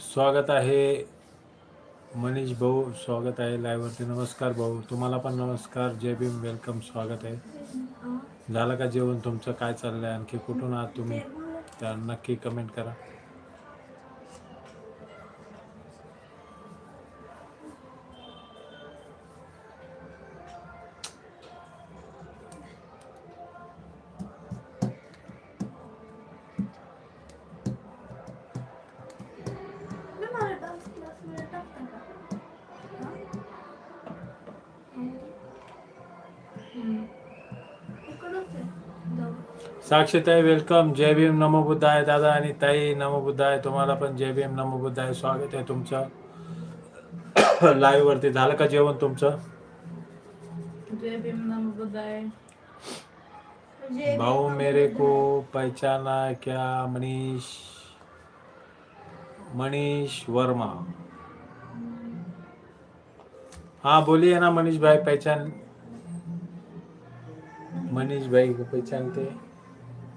स्वागत आहे. मनीष भाऊ स्वागत आहे लाईव्हवरती नमस्कार भाऊ तुम्हाला पण नमस्कार. जय भीम वेलकम स्वागत आहे. झालं का जेवण तुमचं? काय चाललं आहे आणखी कुठून आहात तुम्ही? तर नक्की कमेंट करा. साक्षीताई वेलकम जय भीम नमो बुद्धाय. दादा आणि ताई नमो बुद्धाय. तुम्हाला पण जय भीम नमो बुद्धाय. स्वागत आहे तुमचं. लाईव्ह वरती. झालं का जेवण तुमचं? जय भीम नम बुद्धाय. भाऊ मेरे को पहचाना क्या मनीष? मनीष वर्मा. हाँ बोलिए ना मनीष भाई पहचान मनीष भाई को पहचानते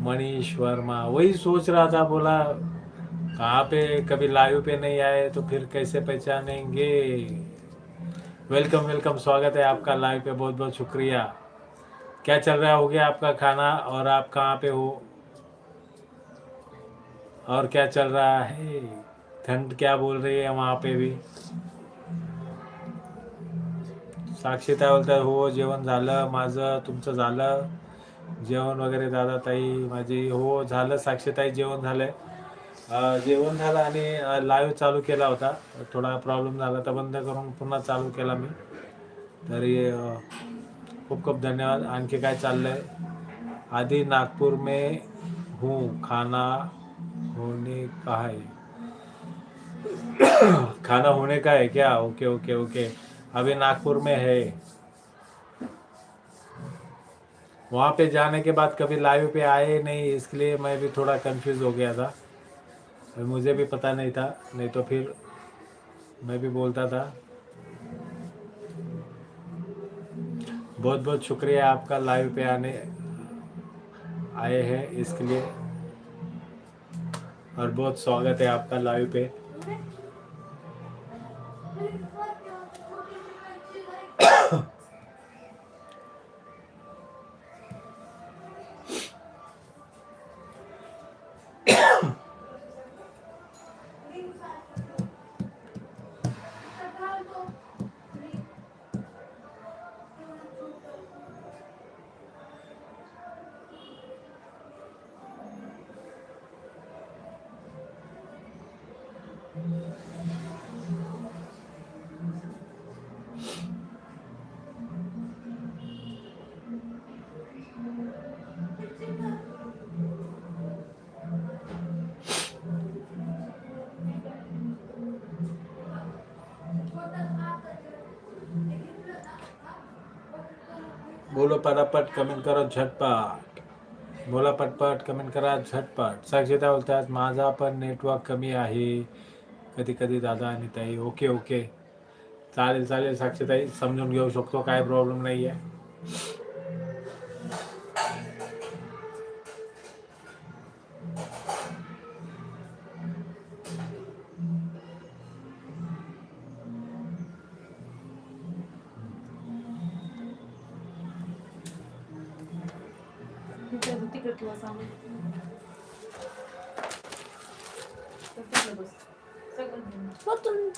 मनीष वर्मा वही सोच रहा था बोला कहाँ पे कभी लाइव पे नहीं आए तो फिर कैसे पहचानेंगे? वेलकम वेलकम स्वागत है आपका लाइव पे बहुत बहुत शुक्रिया। क्या चल रहा हो गया आपका खाना और आप कहाँ पे हो? और क्या चल रहा है? ठंड क्या बोल रही है वहाँ पे भी? साक्षीताई बोलतात हो जेवण झालं माझं तुमचं झालं? जेवण वगैरे दादा ताई माझी हो झालं साक्षीताई जेवण झालंय. जेवण झालं आणि लाईव्ह चालू केला होता. थोडा प्रॉब्लेम झाला तर बंद करून पुन्हा चालू केला मी. तरी खूप खूप धन्यवाद. आणखी काय चाललंय? आधी नागपूर में हूँ खाना होने का है खाना होने का है क्या? ओके ओके ओके अभी नागपुर में है. वहाँ पे जाने के बाद कभी लाइव पे आए नहीं, इसके लिए मैं भी थोड़ा कंफ्यूज हो गया था। और मुझे भी पता नहीं था, नहीं तो फिर मैं भी बोलता था। बहुत बहुत शुक्रिया आपका लाइव पे आने, आए हैं, इसके लिए। और बहुत स्वागत है आपका लाइव पे। बोलो पटापट कमेंट करा झटपट. बोला पटपट कमेंट करा झटपट. साक्षीता बोलतात माझा पण नेटवर्क कमी आहे. कधी कधी दादा आणि ताई ओके ओके. चालेल चालेल साक्षीताई समजून घेऊ शकतो काय प्रॉब्लेम नाही आहे Вот он.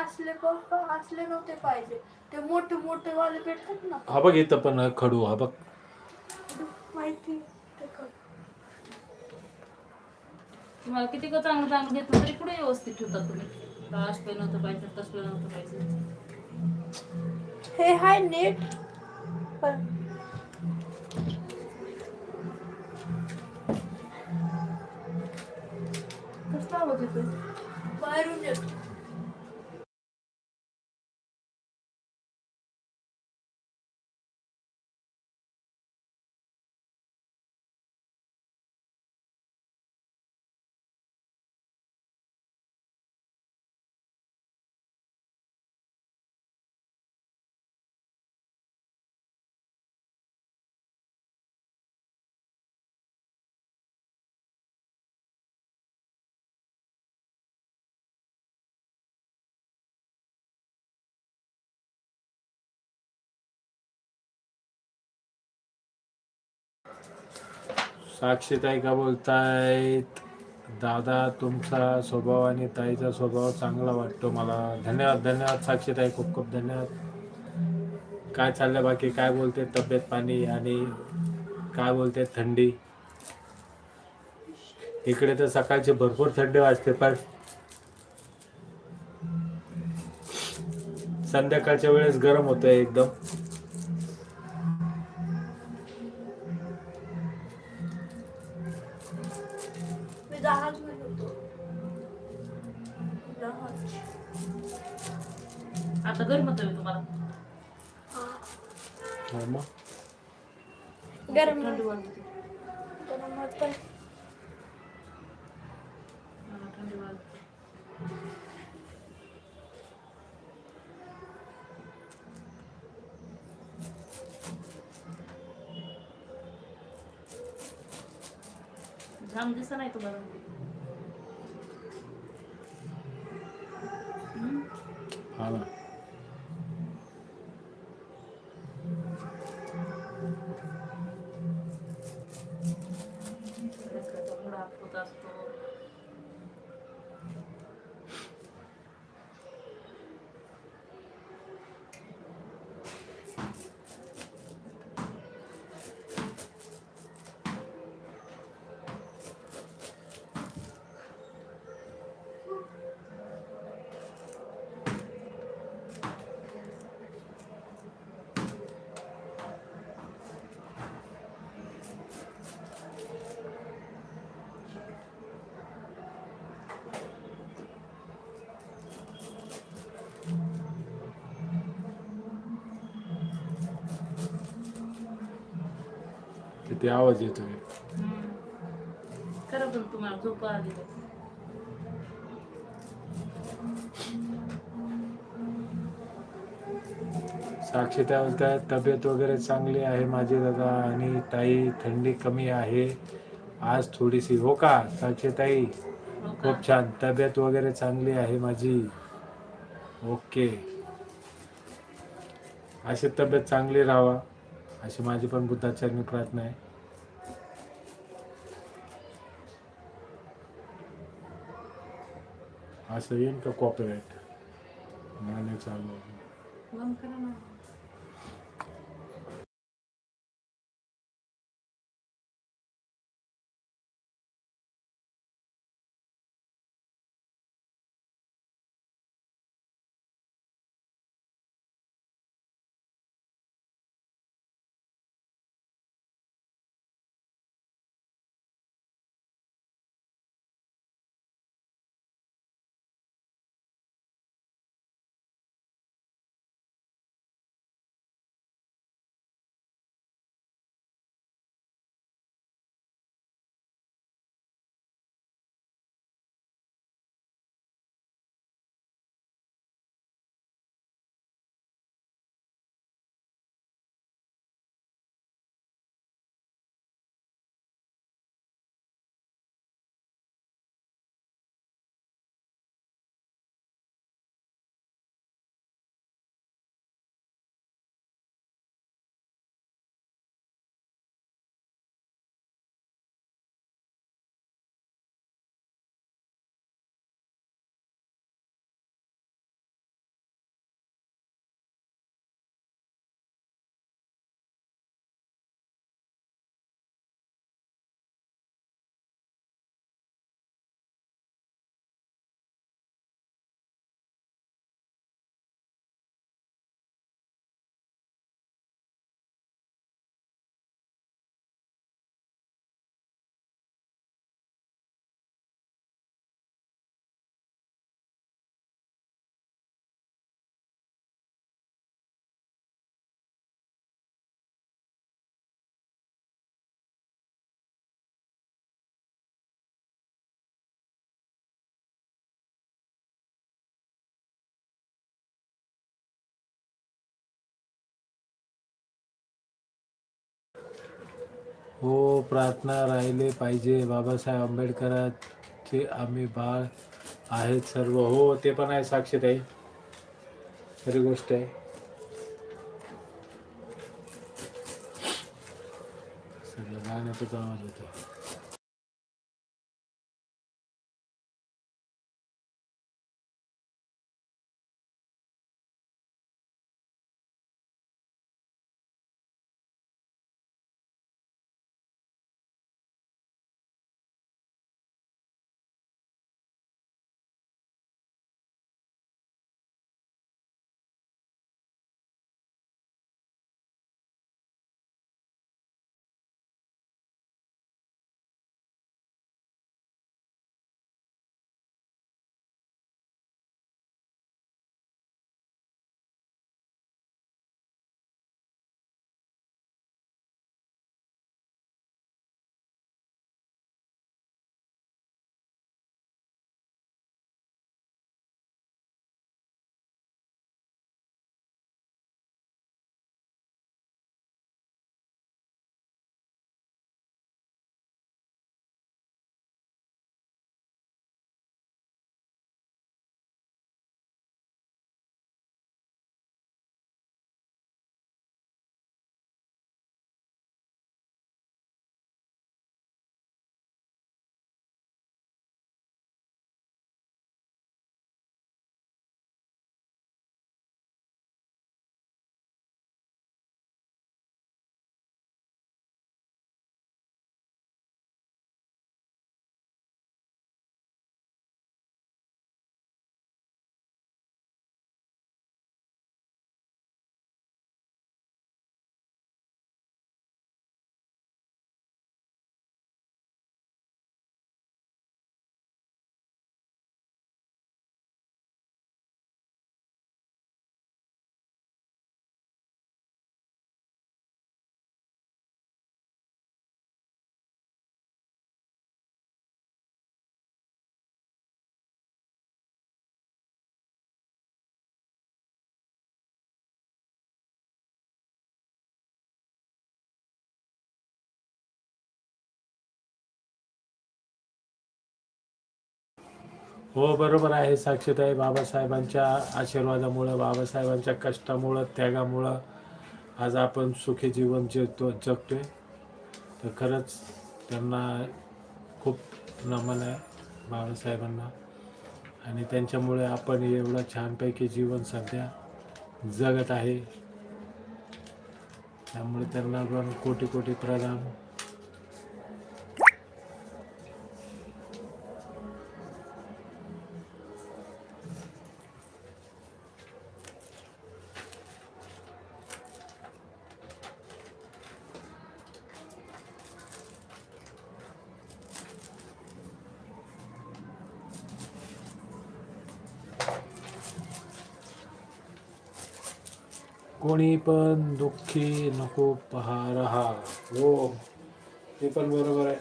असले पप्पा असले नव्हते पाहिजे. ते मोठे मोठे वाले भेटतात ना. हा बघ इथं पण खडू हा बघ. माहिती ते कर. तुम्हाला किती का चांगलं चांगलं घेतलं तरी पुढे व्यवस्थित ठेवतात तुम्ही? का असलं नव्हतं पाहिजे तसलं नव्हतं पाहिजे. हे हाय नीट पण कसं आवाज येतोय बाहेरून येतो. साक्षीताई का बोलतायत. दादा तुमचा स्वभाव आणि ताईचा स्वभाव चांगला वाटतो मला. धन्यवाद धन्यवाद साक्षीताई खूप खूप धन्यवाद. काय चाललं बाकी? काय बोलते तब्येत पाणी आणि काय बोलते थंडी? इकडे तर सकाळची भरपूर थंडी वाजते पण संध्याकाळच्या वेळेस गरम होतंय एकदम. गरम होतंय. मला घाम दिसा नाही तुम्हाला हम्म? हा ना लेकराचा मुडा होत असतो किती आवाज येतोय. खरं पण तुम्हाला झोप आली. साक्षी त्या बोलतात तब्येत वगैरे चांगली आहे माझी दादा आणि ताई थंडी कमी आहे आज थोडीशी हो का साक्षी ताई हो? खूप छान तब्येत वगैरे चांगली आहे माझी ओके अशी तब्येत चांगली राहावा अशी माझी पण बुद्धाचरणी प्रार्थना आहे असं येईल का कॉपीराईट नाही चालू हो प्रार्थना राहिले पाहिजे बाबासाहेब आंबेडकरांचे. आम्ही बाळ आहेत सर्व. हो ते पण आहे साक्षीत आहे. खरी गोष्ट आहे. सगळं गाण्याचाच आवाज होतो हो बरोबर आहे. साक्षीताई बाबासाहेबांच्या आशीर्वादामुळं बाबासाहेबांच्या कष्टामुळं त्यागामुळं आज आपण सुखी जीवन जगतो जगतोय. तर खरंच त्यांना खूप नमन आहे बाबासाहेबांना. आणि त्यांच्यामुळे आपण एवढं छानपैकी जीवन सध्या जगत आहे. त्यामुळे त्यांना पण कोटी कोटी प्रणाम. कोणी पण दुःखी नको पहा रहा. हो ते पण बरोबर आहे.